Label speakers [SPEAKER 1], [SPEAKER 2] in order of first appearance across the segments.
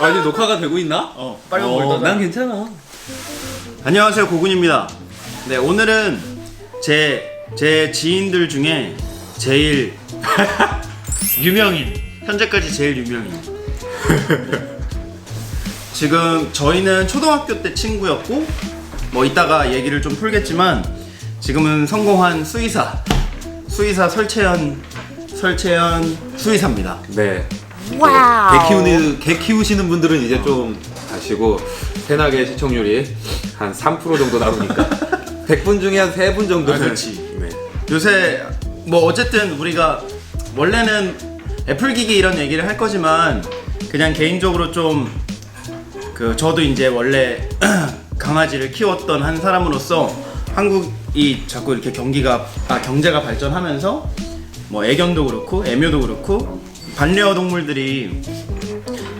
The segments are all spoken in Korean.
[SPEAKER 1] 아 이제 녹화가 되고 있나?
[SPEAKER 2] 어, 빨간 불 떠.
[SPEAKER 1] 난 괜찮아.
[SPEAKER 2] 안녕하세요 고군입니다. 네 오늘은 제 제 지인들 중에 제일 유명인 현재까지 제일 유명인. 지금 저희는 초등학교 때 친구였고 뭐 이따가 얘기를 좀 풀겠지만 지금은 성공한 수의사 수의사 설채연 설채연 수의사입니다.
[SPEAKER 1] 네. 개 키우는 개 키우시는 분들은 이제 좀 아시고 새나게 시청률이 한 3% 정도 나오니까 100분 중에 한 3분 정도는
[SPEAKER 2] 아, 그렇지.
[SPEAKER 1] 네.
[SPEAKER 2] 요새 뭐 어쨌든 우리가 원래는 애플 기기 이런 얘기를 할 거지만 그냥 개인적으로 좀 그 저도 이제 원래 강아지를 키웠던 한 사람으로서 한국이 자꾸 이렇게 경기가 아 경제가 발전하면서 뭐 애견도 그렇고 애묘도 그렇고 반려동물들이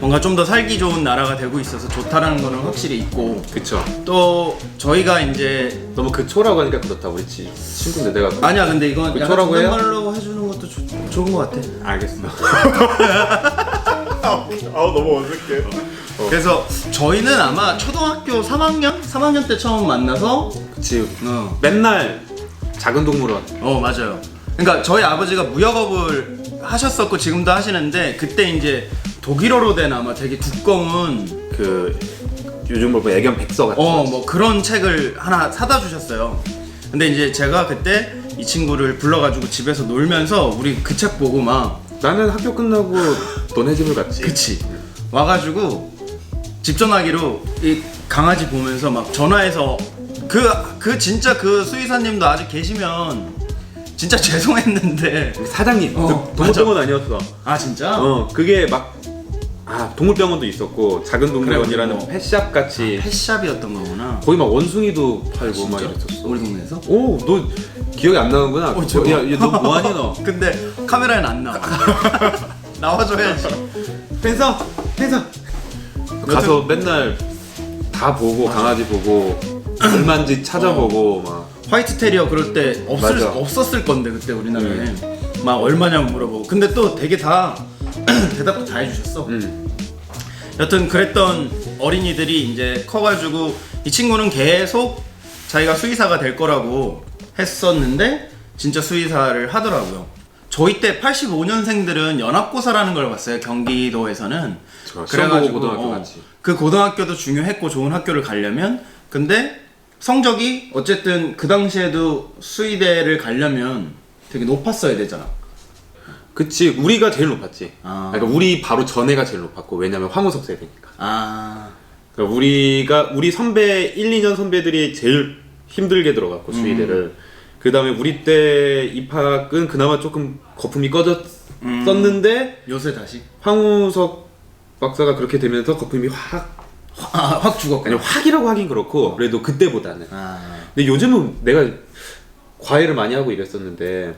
[SPEAKER 2] 뭔가 좀 더 살기 좋은 나라가 되고 있어서 좋다라는 거는 확실히 있고
[SPEAKER 1] 그쵸.
[SPEAKER 2] 또 저희가 이제
[SPEAKER 1] 너무 그 초라고 하니까 그렇다 우리 치, 친구인데 내가
[SPEAKER 2] 아니야 근데 이건 약간
[SPEAKER 1] 그초라고 해요?
[SPEAKER 2] 존댓말로 해주는 것도 좋- 좋은 것 같아
[SPEAKER 1] 알겠어.
[SPEAKER 3] 아우 너무 어색해.
[SPEAKER 2] 그래서 저희는 아마 초등학교 3학년? 3학년 때 처음 만나서
[SPEAKER 1] 그치.
[SPEAKER 2] 어,
[SPEAKER 1] 맨날 작은 동물원
[SPEAKER 2] 어 맞아요 그러니까 저희 아버지가 무역업을 하셨었고 지금도 하시는데 그때 이제 독일어로 된 아마 되게 두꺼운
[SPEAKER 1] 그 요즘 뭐 애견 백서 같은
[SPEAKER 2] 어
[SPEAKER 1] 거.
[SPEAKER 2] 뭐 그런 책을 하나 사다 주셨어요 근데 이제 제가 그때 이 친구를 불러가지고 집에서 놀면서 우리 그 책 보고 막
[SPEAKER 1] 나는 학교 끝나고 너네 집을 갔지.
[SPEAKER 2] 그치 와가지고 집 전화기로 이 강아지 보면서 막 전화해서 그 그 진짜 그 수의사님도 아직 계시면 진짜 죄송했는데
[SPEAKER 1] 사장님.
[SPEAKER 2] 어,
[SPEAKER 1] 그 동물병원 아니었어.
[SPEAKER 2] 아 진짜
[SPEAKER 1] 어 그게 막 아 동물병원도 있었고 작은 동물원이라는
[SPEAKER 2] 그래, 뭐.
[SPEAKER 1] 펫샵 같이
[SPEAKER 2] 펫샵이었던 거구나
[SPEAKER 1] 거기 막 원숭이도 팔고 막
[SPEAKER 2] 진짜?
[SPEAKER 1] 이랬었어.
[SPEAKER 2] 우리 동네에서
[SPEAKER 1] 오너 기억이 안 나는구나.
[SPEAKER 2] 어, 저-
[SPEAKER 1] 야, 야, 너 뭐하니 너?
[SPEAKER 2] 근데 카메라엔 안 나와 나와줘야지
[SPEAKER 1] 펜서 펜서. 가서 맨날 다 보고 강아지 보고 얼마인지 찾아보고 막.
[SPEAKER 2] 화이트 테리어 그럴 때 없을,
[SPEAKER 1] 맞아.
[SPEAKER 2] 없었을 건데 그때 우리나라에 막 얼마냐고 물어보고 근데 또 되게 다 대답도 다 해주셨어
[SPEAKER 1] 음.
[SPEAKER 2] 여튼 그랬던 어린이들이 이제 커가지고 이 친구는 계속 자기가 수의사가 될 거라고 했었는데 진짜 수의사를 하더라고요. 저희 때 85년생들은 연합고사라는 걸 봤어요. 경기도에서는.
[SPEAKER 1] 저 시험 보고 고등학교
[SPEAKER 2] 어,
[SPEAKER 1] 갔지.
[SPEAKER 2] 그 고등학교도 중요했고 좋은 학교를 가려면 근데 성적이 어쨌든 그 당시에도 수의대를 가려면 되게 높았어야 되잖아.
[SPEAKER 1] 그치 우리가 제일 높았지.
[SPEAKER 2] 아.
[SPEAKER 1] 그러니까 우리 바로 전에가 제일 높았고 왜냐면 황우석 세대니까.
[SPEAKER 2] 아,
[SPEAKER 1] 그러니까 우리가 우리 선배 1, 2년 선배들이 제일 힘들게 들어갔고 수의대를 그 다음에 우리 때 입학은 그나마 조금 거품이 꺼졌었는데
[SPEAKER 2] 요새 다시
[SPEAKER 1] 황우석 박사가 그렇게 되면서 거품이 확
[SPEAKER 2] 아, 확 죽었구나.
[SPEAKER 1] 아니 확이라고 하긴 그렇고 그래도 그때보다는
[SPEAKER 2] 아.
[SPEAKER 1] 근데 요즘은 내가 과외를 많이 하고 이랬었는데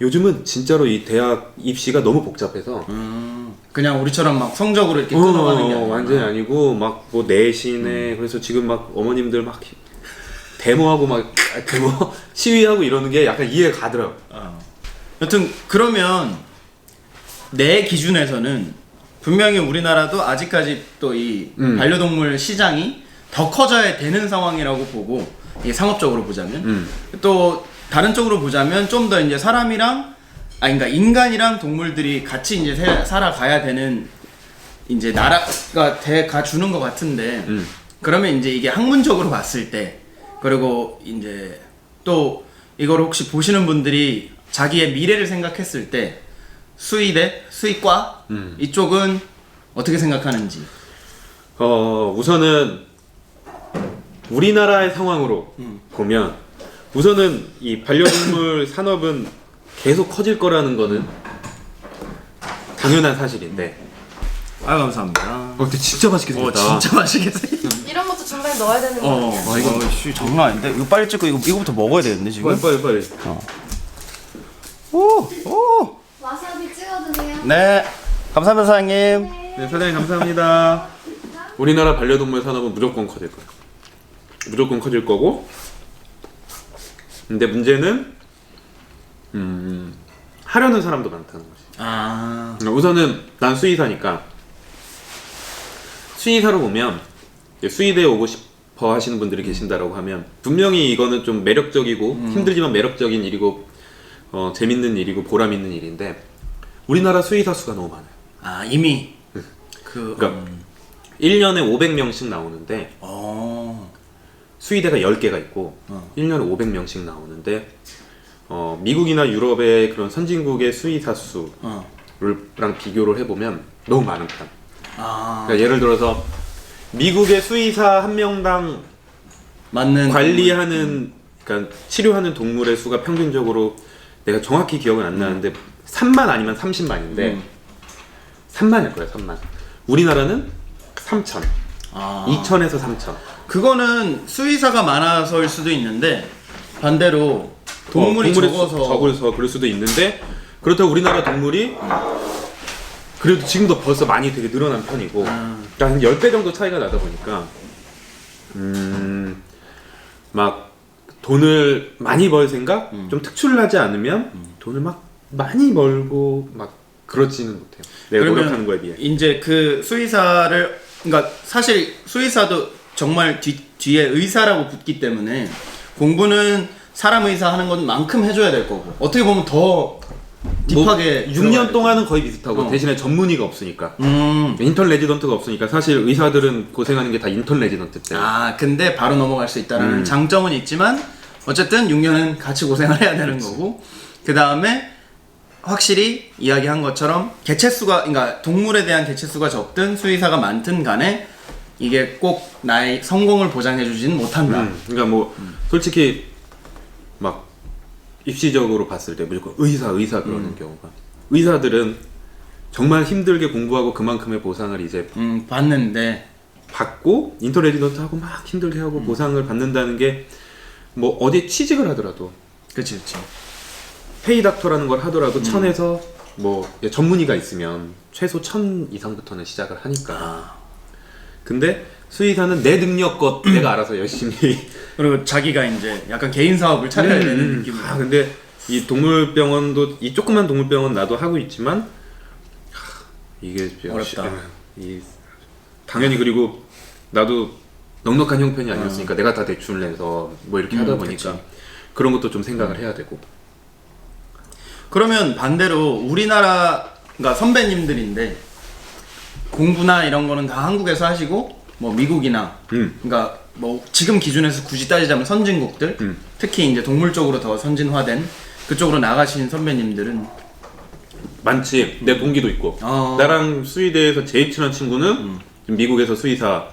[SPEAKER 1] 요즘은 진짜로 이 대학 입시가 너무 복잡해서
[SPEAKER 2] 음, 그냥 우리처럼 막 성적으로 이렇게 끊어가는 게
[SPEAKER 1] 어,
[SPEAKER 2] 아니라.
[SPEAKER 1] 완전히 아니고 막 뭐 내신에 그래서 지금 막 어머님들 막 데모하고 막 아, 데모 시위하고 이러는 게 약간 이해가 가더라고.
[SPEAKER 2] 어. 여튼 그러면 내 기준에서는 분명히 우리나라도 아직까지 또 이
[SPEAKER 1] 음.
[SPEAKER 2] 반려동물 시장이 더 커져야 되는 상황이라고 보고 이게 상업적으로 보자면
[SPEAKER 1] 음.
[SPEAKER 2] 또 다른 쪽으로 보자면 좀 더 이제 사람이랑 아 그러니까 인간이랑 동물들이 같이 이제 세- 살아가야 되는 이제 나라가 돼가 주는 것 같은데
[SPEAKER 1] 음.
[SPEAKER 2] 그러면 이제 이게 학문적으로 봤을 때 그리고 이제 또 이걸 혹시 보시는 분들이 자기의 미래를 생각했을 때 수의대 수의과
[SPEAKER 1] 음.
[SPEAKER 2] 이쪽은 어떻게 생각하는지
[SPEAKER 1] 어 우선은 우리나라의 상황으로
[SPEAKER 2] 음.
[SPEAKER 1] 보면 우선은 이 반려동물 산업은 계속 커질 거라는 거는 당연한 사실인데.
[SPEAKER 2] 아 감사합니다.
[SPEAKER 1] 어, 근데 진짜 맛있게
[SPEAKER 2] 어
[SPEAKER 1] 생겼다.
[SPEAKER 2] 진짜 맛있게 생겼.
[SPEAKER 4] 이런 것도 중간에 넣어야 되는 거
[SPEAKER 2] 어,
[SPEAKER 4] 아니야?
[SPEAKER 2] 아 이거 씨, 장난 아닌데 이거 빨리 찍고 이거 이거부터 먹어야 되는데 지금.
[SPEAKER 1] 빨리 빨리 빨리.
[SPEAKER 2] 오, 오. 네, 감사합니다 사장님.
[SPEAKER 1] 네, 사장님 감사합니다. 우리나라 반려동물 산업은 무조건 커질 거예요. 무조건 커질 거고. 근데 문제는 음, 하려는 사람도 많다는 거지.
[SPEAKER 2] 아,
[SPEAKER 1] 우선은 난 수의사니까 수의사로 보면 이제 수의대에 오고 싶어 하시는 분들이 계신다라고 하면 분명히 이거는 좀 매력적이고 힘들지만 매력적인 일이고 어, 재밌는 일이고 보람 있는 일인데 우리나라 수의사 수가 너무 많아요.
[SPEAKER 2] 아 이미 그
[SPEAKER 1] 그러니까
[SPEAKER 2] 음,
[SPEAKER 1] 1년에 500명씩 나오는데
[SPEAKER 2] 어,
[SPEAKER 1] 수의대가 10개가 있고
[SPEAKER 2] 어.
[SPEAKER 1] 1년에 500명씩 나오는데 어, 미국이나 유럽의 그런 선진국의 수의사 수랑
[SPEAKER 2] 어.
[SPEAKER 1] 비교를 해보면 너무 많은 편.
[SPEAKER 2] 아
[SPEAKER 1] 그러니까 예를 들어서 미국의 수의사 한 명당
[SPEAKER 2] 맞는
[SPEAKER 1] 관리하는 그러니까 치료하는 동물의 수가 평균적으로 내가 정확히 기억은 안 나는데 3만 아니면 30만인데
[SPEAKER 2] 음.
[SPEAKER 1] 3만일 거야 3만. 우리나라는 3천,
[SPEAKER 2] 아
[SPEAKER 1] 2천에서 3천.
[SPEAKER 2] 그거는 수의사가 많아서일 수도 있는데 반대로 동물이
[SPEAKER 1] 어, 동물의 수-
[SPEAKER 2] 적어서
[SPEAKER 1] 적어서 그럴 수도 있는데 그렇다고 우리나라 동물이 그래도 지금도 벌써 많이 되게 늘어난 편이고
[SPEAKER 2] 아.
[SPEAKER 1] 그러니까 한 10배 정도 차이가 나다 보니까 음막 돈을 많이 벌 생각?
[SPEAKER 2] 음.
[SPEAKER 1] 좀 특출나지 않으면 돈을 막 많이 벌고 막 그렇지는 못해요. 내가 노력하는 거에 비해.
[SPEAKER 2] 이제 그 수의사를 그러니까 사실 수의사도 정말 뒤, 뒤에 의사라고 붙기 때문에 공부는 사람 의사 하는 것만큼 해줘야 될 거고 어떻게 보면 더 딥하게
[SPEAKER 1] 뭐
[SPEAKER 2] 들어가야
[SPEAKER 1] 6년
[SPEAKER 2] 돼.
[SPEAKER 1] 동안은 거의 비슷하고
[SPEAKER 2] 어.
[SPEAKER 1] 대신에 전문의가 없으니까
[SPEAKER 2] 음.
[SPEAKER 1] 인턴 레지던트가 없으니까 사실 의사들은 고생하는 게 다 인턴 레지던트 때
[SPEAKER 2] 아 근데 바로 넘어갈 수 있다는
[SPEAKER 1] 음.
[SPEAKER 2] 장점은 있지만 어쨌든 6년은 같이 고생을 해야 되는 거고 그 다음에 확실히 이야기한 것처럼 개체수가 그러니까 동물에 대한 개체수가 적든 수의사가 많든 간에 이게 꼭 나의 성공을 보장해 주지는 못한다.
[SPEAKER 1] 음, 그러니까 뭐 솔직히 막 입시적으로 봤을 때 무조건 의사 의사 그러는
[SPEAKER 2] 음.
[SPEAKER 1] 경우가 의사들은 정말 힘들게 공부하고 그만큼의 보상을 이제
[SPEAKER 2] 음, 봤는데
[SPEAKER 1] 받고 인터 레지던트 하고 막 힘들게 하고
[SPEAKER 2] 음.
[SPEAKER 1] 보상을 받는다는 게 뭐 어디에 취직을 하더라도
[SPEAKER 2] 그치 그치.
[SPEAKER 1] 페이 닥터라는 걸 하더라도
[SPEAKER 2] 음.
[SPEAKER 1] 천에서 뭐 전문의가 있으면 최소 천 이상부터는 시작을 하니까
[SPEAKER 2] 아.
[SPEAKER 1] 근데 수의사는 내 능력껏 내가 알아서 열심히
[SPEAKER 2] 그리고 자기가 이제 약간 개인 사업을 차려야 되는
[SPEAKER 1] 음,
[SPEAKER 2] 느낌으로.
[SPEAKER 1] 아 근데 이 동물병원도 이 조그만 동물병원 나도 하고 있지만 하, 이게 역시,
[SPEAKER 2] 어렵다.
[SPEAKER 1] 아, 이 당연히 그리고 나도 넉넉한 형편이 아니었으니까 내가 다 대출을 내서 뭐 이렇게 하다
[SPEAKER 2] 음,
[SPEAKER 1] 보니까
[SPEAKER 2] 그치.
[SPEAKER 1] 그런 것도 좀 생각을 해야 되고
[SPEAKER 2] 그러면 반대로 우리나라 그러니까 선배님들인데 공부나 이런 거는 다 한국에서 하시고 뭐 미국이나
[SPEAKER 1] 음.
[SPEAKER 2] 그러니까 뭐 지금 기준에서 굳이 따지자면 선진국들
[SPEAKER 1] 음.
[SPEAKER 2] 특히 이제 동물 쪽으로 더 선진화된 그쪽으로 나가신 선배님들은
[SPEAKER 1] 많지 내 동기도 있고
[SPEAKER 2] 어.
[SPEAKER 1] 나랑 수의대에서 제일 친한 친구는 지금 미국에서 수의사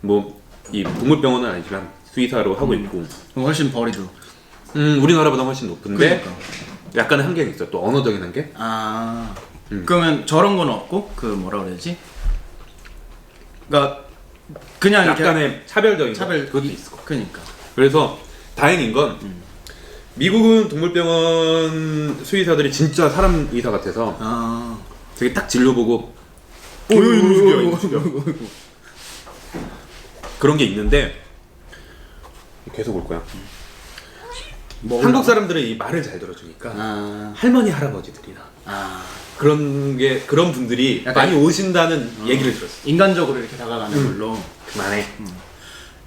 [SPEAKER 1] 뭐 이 동물병원은 아니지만 수의사로 하고 있고
[SPEAKER 2] 훨씬 벌이도
[SPEAKER 1] 음 우리나라보다 훨씬 높은데
[SPEAKER 2] 그러니까.
[SPEAKER 1] 약간의 한계가 있어 또 언어적인 한계
[SPEAKER 2] 아
[SPEAKER 1] 음.
[SPEAKER 2] 그러면 저런 건 없고 그 뭐라 그러지? 그러니까 그냥
[SPEAKER 1] 약간의 차별적인
[SPEAKER 2] 차별
[SPEAKER 1] 거, 그것도 있을 거
[SPEAKER 2] 그러니까.
[SPEAKER 1] 그래서 다행인 건 미국은 동물병원 수의사들이 진짜 사람 의사 같아서
[SPEAKER 2] 아.
[SPEAKER 1] 되게 딱 진료 보고 이거 죽여. 그런 게 있는데 계속 올 거야.
[SPEAKER 2] 뭐
[SPEAKER 1] 한국 사람들은 이 말을 잘 들어주니까
[SPEAKER 2] 아,
[SPEAKER 1] 할머니 할아버지들이나
[SPEAKER 2] 아
[SPEAKER 1] 그런 게 그런 분들이
[SPEAKER 2] 약간-
[SPEAKER 1] 많이 오신다는 얘기를 들었어.
[SPEAKER 2] 인간적으로 이렇게 다가가는
[SPEAKER 1] 음.
[SPEAKER 2] 걸로
[SPEAKER 1] 그만해.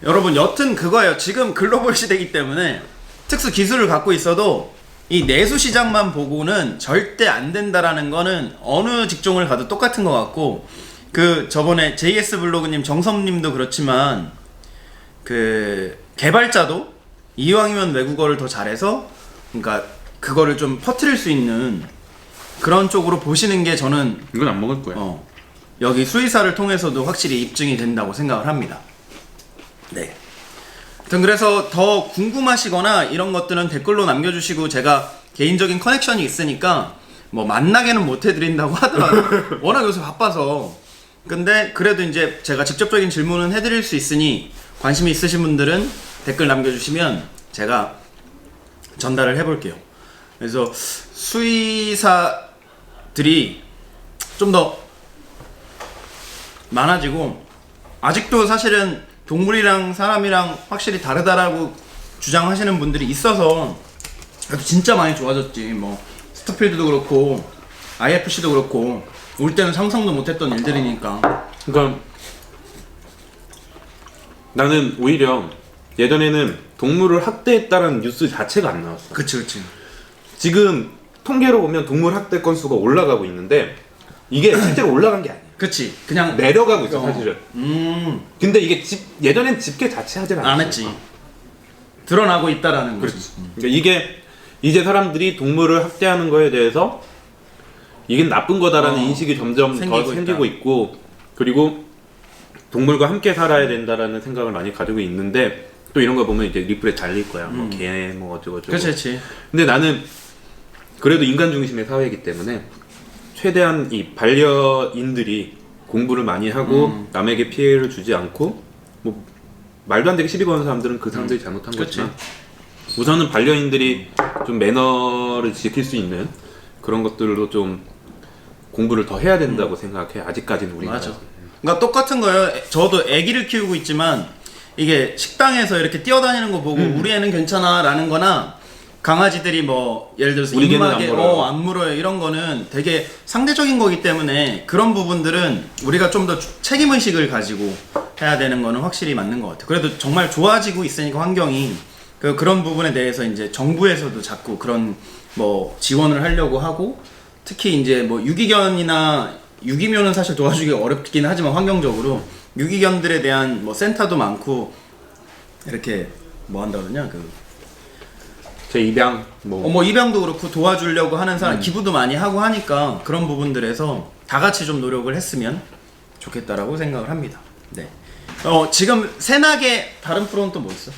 [SPEAKER 2] 여러분 여튼 그거예요 지금 글로벌 시대이기 때문에 특수 기술을 갖고 있어도 이 내수 시장만 보고는 절대 안 된다라는 거는 어느 직종을 가도 똑같은 것 같고 그 저번에 JS 블로그님 정섭님도 그렇지만 그 개발자도 이왕이면 외국어를 더 잘해서 그러니까 그거를 좀 퍼뜨릴 수 있는 그런 쪽으로 보시는 게 저는
[SPEAKER 1] 이건 안 먹을 거야.
[SPEAKER 2] 어, 여기 수의사를 통해서도 확실히 입증이 된다고 생각을 합니다. 네. 아무튼 그래서 더 궁금하시거나 이런 것들은 댓글로 남겨주시고 제가 개인적인 커넥션이 있으니까 뭐 만나게는 못 해드린다고 하더라고요. 워낙 요새 바빠서. 근데 그래도 이제 제가 직접적인 질문은 해드릴 수 있으니 관심 있으신 분들은 댓글 남겨주시면 제가 전달을 해볼게요. 그래서 수의사 들이 좀 더 많아지고 아직도 사실은 동물이랑 사람이랑 확실히 다르다라고 주장하시는 분들이 있어서 그래도 진짜 많이 좋아졌지 뭐 스타필드도 그렇고 IFC도 그렇고 올 때는 상상도 못했던 일들이니까
[SPEAKER 1] 그러니까 나는 오히려 예전에는 동물을 학대했다는 뉴스 자체가 안 나왔어.
[SPEAKER 2] 그치 그치.
[SPEAKER 1] 지금 통계로 보면 동물 학대 건수가 올라가고 있는데 이게 실제로 올라간 게 아니야.
[SPEAKER 2] 그치. 그냥
[SPEAKER 1] 내려가고 있어
[SPEAKER 2] 어.
[SPEAKER 1] 사실은.
[SPEAKER 2] 음.
[SPEAKER 1] 근데 이게 집 예전엔 집계 자체 않았어.
[SPEAKER 2] 안 했지. 드러나고 있다라는 거지.
[SPEAKER 1] 그렇지. 그러니까 이게 이제 사람들이 동물을 학대하는 거에 대해서 이게 나쁜 거다라는
[SPEAKER 2] 어.
[SPEAKER 1] 인식이 점점
[SPEAKER 2] 생기고
[SPEAKER 1] 더 생기고. 있고 그리고 동물과 함께 살아야 된다라는 생각을 많이 가지고 있는데 또 이런 거 보면 이제 리플에 달릴 거야. 뭐 개, 뭐 어쩌고 저쩌고.
[SPEAKER 2] 그치 그치.
[SPEAKER 1] 근데 나는 그래도 인간 중심의 사회이기 때문에 최대한 이 반려인들이 공부를 많이 하고
[SPEAKER 2] 음.
[SPEAKER 1] 남에게 피해를 주지 않고 뭐 말도 안 되게 시비 거는 사람들은 그 사람들이 잘못한
[SPEAKER 2] 음. 그치.
[SPEAKER 1] 거지만 우선은 반려인들이 좀 매너를 지킬 수 있는 그런 것들로 좀 공부를 더 해야 된다고 생각해 아직까지는 우리가
[SPEAKER 2] 음. 맞아. 그러니까 똑같은 거예요. 애- 저도 아기를 키우고 있지만 이게 식당에서 이렇게 뛰어다니는 거 보고
[SPEAKER 1] 음.
[SPEAKER 2] 우리 애는 괜찮아라는 거나 강아지들이 뭐 예를 들어서
[SPEAKER 1] 우리 개는 안 물어요.
[SPEAKER 2] 어, 안 물어요 이런 거는 되게 상대적인 거기 때문에 그런 부분들은 우리가 좀 더 책임 의식을 가지고 해야 되는 거는 확실히 맞는 것 같아요. 그래도 정말 좋아지고 있으니까 환경이 그 그런 부분에 대해서 이제 정부에서도 자꾸 그런 뭐 지원을 하려고 하고 특히 이제 뭐 유기견이나 유기묘는 사실 도와주기 어렵긴 하지만 환경적으로 유기견들에 대한 뭐 센터도 많고 이렇게 뭐 한다 그러냐 그
[SPEAKER 1] 제 입양 뭐
[SPEAKER 2] 어, 뭐 입양도 그렇고 도와주려고 하는 사람 기부도 많이 하고 하니까 그런 부분들에서 다 같이 좀 노력을 했으면 좋겠다라고 생각을 합니다. 네. 어 지금 새나게 다른 프로는 또 뭐 있어?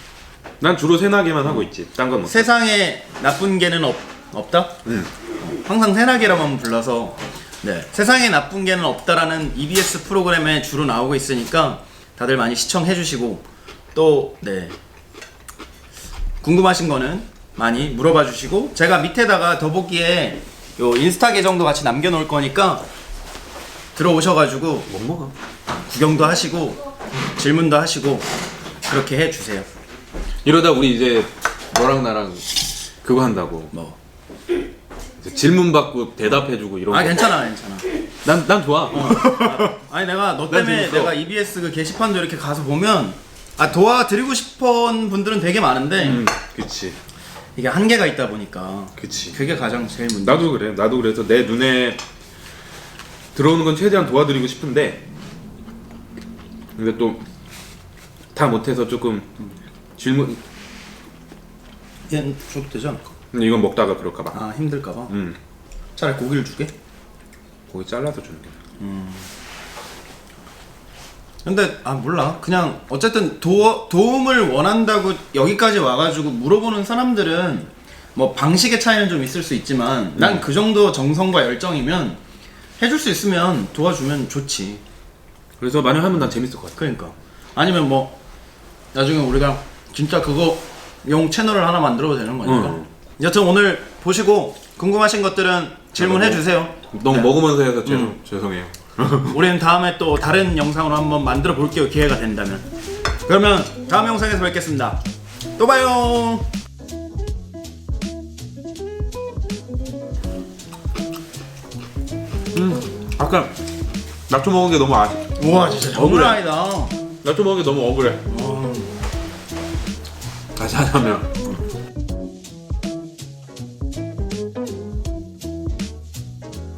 [SPEAKER 1] 난 주로 새나게만 하고 있지 딴건 없어
[SPEAKER 2] 세상에 나쁜 개는 없, 없다?
[SPEAKER 1] 응.
[SPEAKER 2] 어, 항상 새나게라만 불러서 네. 세상에 나쁜 개는 없다라는 EBS 프로그램에 주로 나오고 있으니까 다들 많이 시청해 주시고 또 네. 궁금하신 거는 많이 물어봐 주시고 제가 밑에다가 더보기에 요 인스타 계정도 같이 남겨 놓을 거니까 들어오셔 가지고
[SPEAKER 1] 못 먹어
[SPEAKER 2] 구경도 하시고 질문도 하시고 그렇게 해 주세요.
[SPEAKER 1] 이러다 우리 이제 너랑 나랑 그거 한다고
[SPEAKER 2] 뭐.
[SPEAKER 1] 이제 질문 받고 대답해주고 이런
[SPEAKER 2] 아
[SPEAKER 1] 거.
[SPEAKER 2] 괜찮아 괜찮아.
[SPEAKER 1] 난, 난 좋아.
[SPEAKER 2] 아니 내가 너
[SPEAKER 1] 난
[SPEAKER 2] 때문에
[SPEAKER 1] 재밌어.
[SPEAKER 2] 내가 EBS 그 게시판도 이렇게 가서 보면 아 도와드리고 싶은 분들은 되게 많은데
[SPEAKER 1] 음, 그치.
[SPEAKER 2] 이게 한계가 있다 보니까
[SPEAKER 1] 그치.
[SPEAKER 2] 그게 가장 제일 문제.
[SPEAKER 1] 나도 그래. 나도 그래서 내 눈에 들어오는 건 최대한 도와드리고 싶은데, 근데 또 다 못해서 조금 질문,
[SPEAKER 2] 얘 줘도 되지 않을까?
[SPEAKER 1] 근데 이건 먹다가 그럴까 봐.
[SPEAKER 2] 아 힘들까봐.
[SPEAKER 1] 음,
[SPEAKER 2] 차라리 고기를 주게.
[SPEAKER 1] 고기 잘라서 주는 게.
[SPEAKER 2] 근데 아 몰라 그냥 어쨌든 도, 도움을 원한다고 여기까지 와가지고 물어보는 사람들은 뭐 방식의 차이는 좀 있을 수 있지만 난 그 정도 정성과 열정이면 해줄 수 있으면 도와주면 좋지
[SPEAKER 1] 그래서 만약 하면 난 재밌을 것 같아.
[SPEAKER 2] 그러니까 아니면 뭐 나중에 우리가 진짜 그거 용 채널을 하나 만들어도 되는 거니까
[SPEAKER 1] 응.
[SPEAKER 2] 여튼 오늘 보시고 궁금하신 것들은 질문해 주세요
[SPEAKER 1] 너무
[SPEAKER 2] 네.
[SPEAKER 1] 먹으면서 해서 죄송, 죄송해요.
[SPEAKER 2] 우리는 다음에 또 다른 영상으로 한번 만들어 볼게요 기회가 된다면 그러면 다음 영상에서 뵙겠습니다 또 봐요
[SPEAKER 1] 아까 낙초 먹은 게 너무 아쉽.
[SPEAKER 2] 우와 진짜 장난
[SPEAKER 1] 억울해.
[SPEAKER 2] 아니다
[SPEAKER 1] 낙초 먹은 게 너무 억울해. 다시 하자면